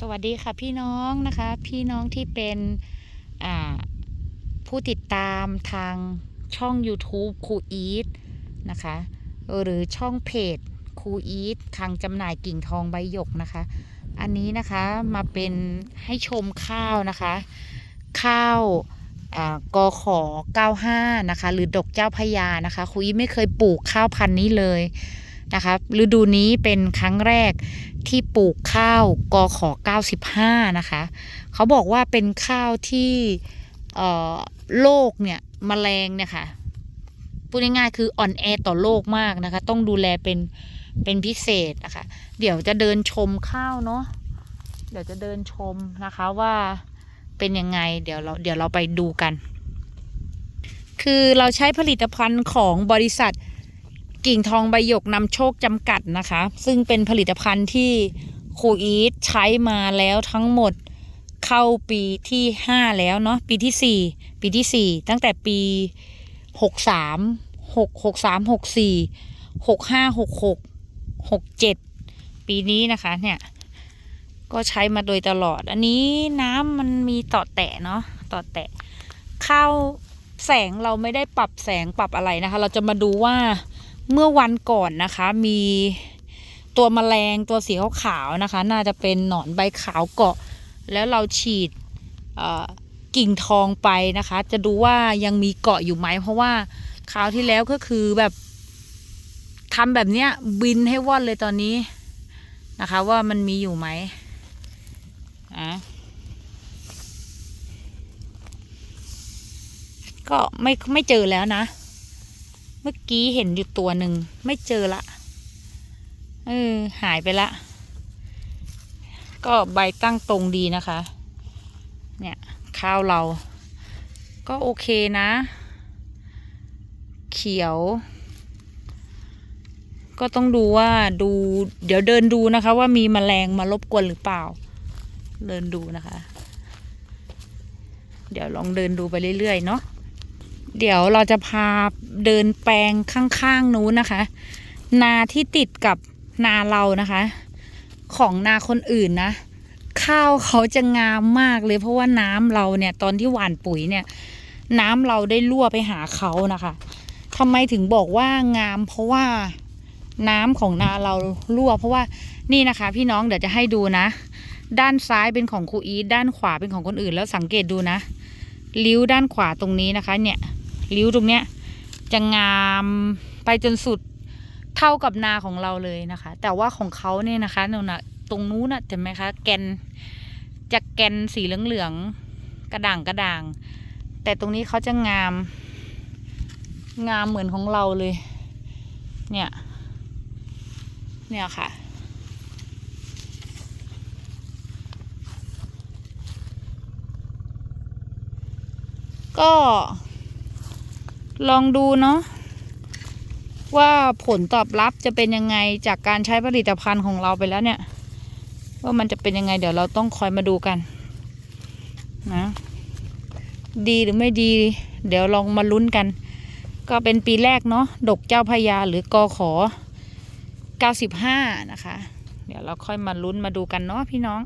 สวัสดีค่ะพี่น้องนะคะ พี่น้องที่เป็นผู้ติดตามทางช่อง YouTube ครูอีทนะคะ หรือช่องเพจครูอีททางจำหน่ายกิ่งทองใบหยกนะคะ อันนี้นะคะมาเป็นให้ชมข้าวนะคะ ข้าวอ่ากขอ95 นะคะ หรือดกเจ้าพระยานะคะ ครูอีทไม่เคยปลูกข้าวพันธุ์นี้เลย นะคะฤดูนี้เป็นครั้งแรกที่ปลูกข้าวกอขอ95 นะคะ เขาบอกว่าเป็นข้าวที่โรคเนี่ยมแมลงเนี่ยค่ะพูดง่ายๆคืออ่อนแอต่อโรคมากนะคะ ต้องดูแลเป็นเป็นพิเศษนะคะ เดี๋ยวจะเดินชมข้าวเนาะเดี๋ยวจะเดินชมนะคะว่าเป็นยังไง เดี๋ยวเราเดี๋ยวเราไปดูกัน คือเราใช้ผลิตภัณฑ์ของบริษัท กิ่งทองใบหยกนำโชคจำกัดนะคะ ซึ่งเป็นผลิตภัณฑ์ที่ครูอีทใช้มาแล้วทั้งหมดเข้าปีที่5แล้วเนาะปีที่4ปีที่4ตั้งแต่ปี63 6 63 64 65 66 67ปีนี้นะคะเนี่ยก็ใช้มาโดยตลอด อันนี้น้ำมันมีต่อแตะเนาะต่อแตะข้าวแสงเราไม่ได้ปรับแสงปรับอะไรนะคะ เราจะมาดูว่า เมื่อวันก่อนนะคะ มีตัวแมลงตัวสีขาวๆนะคะ น่าจะเป็นหนอนใบขาวเกาะ แล้วเราฉีดกิ่งทองไปนะคะ จะดูว่ายังมีเกาะอยู่ไหมเพราะว่าคราวที่แล้วก็คือแบบทำแบบเนี้ยบินให้ว่อนเลยตอนนี้นะคะ ว่ามันมีอยู่ไหมอะก็ไม่ไม่เจอแล้วนะ มื่อกี้เห็นอยู่ตัวหนึ่งไม่เจอละเออหายไปละ ก็ใบตั้งตรงดีนะคะ เนี่ยข้าวเรา ก็โอเคนะ เขียว ก็ต้องดูว่าดู เดี๋ยวเดินดูนะคะ ว่ามีแมลงมารบกวนหรือเปล่า เดินดูนะคะ เดี๋ยวลองเดินดูไปเรื่อยๆเนาะ เดี๋ยวเราจะพาเดินแปลงข้างๆนู้นนะคะ นาที่ติดกับนาเรานะคะ ของนาคนอื่นนะ ข้าวเขาจะงามมากเลย เพราะว่าน้ำเราเนี่ย ตอนที่หว่านปุ๋ยเนี่ย น้ำเราได้รั่วไปหาเขานะคะทำไมถึงบอกว่างาม เพราะว่าน้ำของนาเรารั่ว เพราะว่านี่นะคะ พี่น้องเดี๋ยวจะให้ดูนะ ด้านซ้ายเป็นของครูอีทด้านขวาเป็นของคนอื่นแล้วสังเกตดูนะ ริ้วด้านขวาตรงนี้นะคะ เนี่ย ริ้วตรงเนี้ยจะงามไปจนสุดเท่ากับนาของเราเลยนะคะ แต่ว่าของเขาเนี่ยนะคะนู่นนะตรงนู้นนะเห็นไหมคะแกนจะแกนสีเหลืองๆกระด่างกระด่าง แต่ตรงนี้เขาจะงาม งามเหมือนของเราเลย เนี่ย เนี่ยค่ะก็ ลองดูเนาะว่าผลตอบรับจะเป็นยังไงจากการใช้ผลิตภัณฑ์ของเราไปแล้วเนี่ย ว่ามันจะเป็นยังไงเดี๋ยวเราต้องคอยมาดูกันนะดีหรือไม่ดี เดี๋ยวลองมาลุ้นกัน ก็เป็นปีแรกเนาะดกเจ้าพระยาหรือกอขอ 95 นะคะ เดี๋ยวเราค่อยมาลุ้นมาดูกันเนาะพี่น้อง